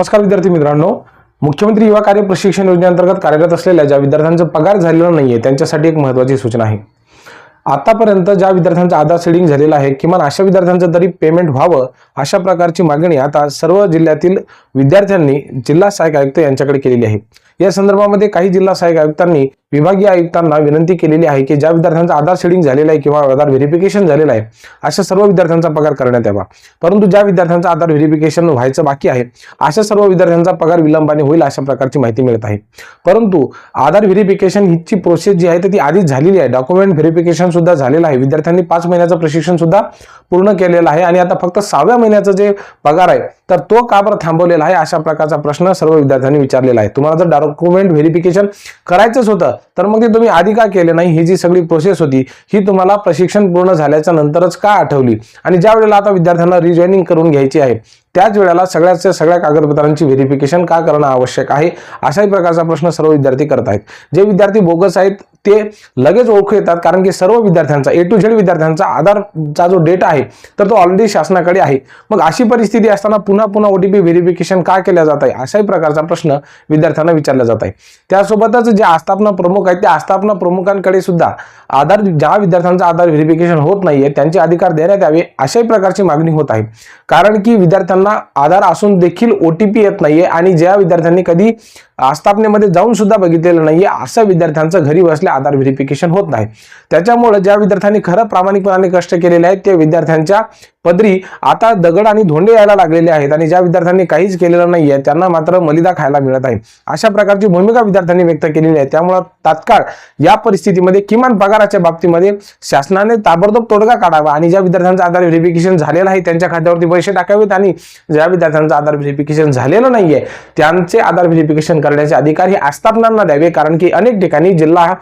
नमस्कार विद्यार्थी मित्रांनो. मुख्यमंत्री युवा कार्य प्रशिक्षण योजनेअंतर्गत कार्यरत असलेल्या ज्या विद्यार्थ्यांचा पगार झालेला नाहीये त्यांच्यासाठी एक महत्त्वाची सूचना आहे. आतापर्यंत ज्या विद्यार्थ्यांचा आधार सेडिंग झालेला आहे किमान अशा विद्यार्थ्यांचं तरी पेमेंट व्हावं अशा प्रकारची मागणी आता सर्व जिल्ह्यातील विद्यार्थ्यांनी जिल्हा सहाय्यक आयुक्त यांच्याकडे केलेली आहे. या संदर्भामध्ये काही जिल्हा सहाय्यक आयुक्तांनी विभागीय आयुक्तांना विनंती केलेली आहे की ज्या विद्यार्थ्यांचा आधार शेडिंग झालेला आहे किंवा आधार व्हेरिफिकेशन झालेलं आहे अशा सर्व विद्यार्थ्यांचा पगार करण्यात यावा. परंतु ज्या विद्यार्थ्यांचा आधार व्हेरिफिकेशन व्हायचं बाकी आहे अशा सर्व विद्यार्थ्यांचा पगार विलंबाने होईल अशा प्रकारची माहिती मिळत आहे. परंतु आधार व्हेरिफिकेशन हिची प्रोसेस जी आहे तर ती आधीच झालेली आहे. डॉक्युमेंट व्हेरिफिकेशन सुद्धा झालेलं आहे. विद्यार्थ्यांनी पाच महिन्याचं प्रशिक्षण सुद्धा पूर्ण केलेलं आहे आणि आता फक्त सहाव्या महिन्याचं जे पगार आहे तर तो का बरं थांबवलेला आहे अशा प्रकारचा प्रश्न सर्व विद्यार्थ्यांनी विचारलेला आहे. तुम्हाला जर डॉक्युमेंट व्हेरिफिकेशन करायचंच होतं. तर मग ते तुम्ही आधी का केले नाही? ही जी सगळी प्रोसेस होती ही तुम्हाला प्रशिक्षण पूर्ण झाल्याच्या नंतरच का आठवली? आणि ज्या वेळेला आता विद्यार्थ्यांना रिजॉईनिंग करून घ्यायची आहे त्याच वेळेला सगळ्याच्या सगळ्या कागदपत्रांची व्हेरिफिकेशन का करणं आवश्यक आहे? अशाही प्रकारचा प्रश्न सर्व विद्यार्थी करत आहेत जे विद्यार्थी बोगस आहेत ते लगेच ओळखू येतात कारण की सर्व विद्यार्थ्यांचा ए टू झेड विद्यार्थ्यांचा आधारचा जो डेटा आहे तर तो ऑलरेडी शासनाकडे आहे. मग अशी परिस्थिती असताना पुन्हा पुन्हा ओटीपी व्हेरिफिकेशन का केल्या जात आहे? अशाही प्रकारचा प्रश्न विद्यार्थ्यांना विचारला जात आहे. त्यासोबतच जे आस्थापना प्रमुख आहेत त्या आस्थापना प्रमुखांकडे सुद्धा आधार ज्या विद्यार्थ्यांचा आधार व्हेरिफिकेशन होत नाहीये त्यांचे अधिकार देण्यात यावे अशाही प्रकारची मागणी होत आहे. कारण की विद्यार्थ्यांना आधार असून देखील ओटीपी येत नाहीये आणि ज्या विद्यार्थ्यांनी कधी आस्थापनेमध्ये जाऊन सुद्धा बघितलेलं नाही अशा विद्यार्थ्यांचं घरी बसल्या आधार व्हेरिफिकेशन होत नाही. त्याच्यामुळे ज्या विद्यार्थ्यांनी खरं प्रामाणिकपणाने कष्ट केलेले आहेत त्या विद्यार्थ्यांच्या पदरी आता दगड आणि धोंडे यायला लागलेले आहेत आणि ज्या विद्यार्थ्यांनी काहीच केलेलं नाहीये त्यांना मात्र मलिदा खायला मिळत आहे. अशा प्रकारची भूमिका विद्यार्थ्यांनी व्यक्त केलेली आहे. त्यामुळं तात्काळ या परिस्थितीमध्ये किमान पगाराच्या बाबतीमध्ये शासनाने ताबडतोब तोडगा काढावा आणि ज्या विद्यार्थ्यांचं आधार व्हेरिफिकेशन झालेलं आहे त्यांच्या खात्यावरती पैसे टाकावेत आणि ज्या विद्यार्थ्यांचं आधार व्हेरिफिकेशन झालेलं नाहीये त्यांचे आधार व्हेरिफिकेशन करण्याचे अधिकार हे आस्थापनांना द्यावे कारण की अनेक ठिकाणी जिल्हा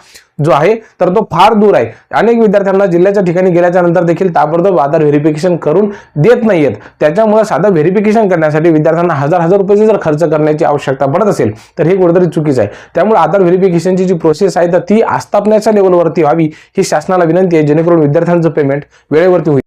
जो आहे तर तो फार दूर आहे. अनेक विद्यार्थ्यांना जिल्ह्याच्या ठिकाणी गेल्याच्यानंतर देखील ताबडतोब आधार व्हेरिफिकेशन करून देत नाहीयेत. त्याच्यामुळे साधं व्हेरिफिकेशन करण्यासाठी विद्यार्थ्यांना हजार हजार रुपये जर खर्च करण्याची आवश्यकता पडत असेल तर हे कुठेतरी चुकीचं आहे. त्यामुळे आधार व्हेरिफिकेशनची जी प्रोसेस आहे तर ती आस्थापनाच्या लेवलवरती व्हावी ही शासनाला विनंती आहे जेणेकरून विद्यार्थ्यांचं पेमेंट वेळेवरती होईल.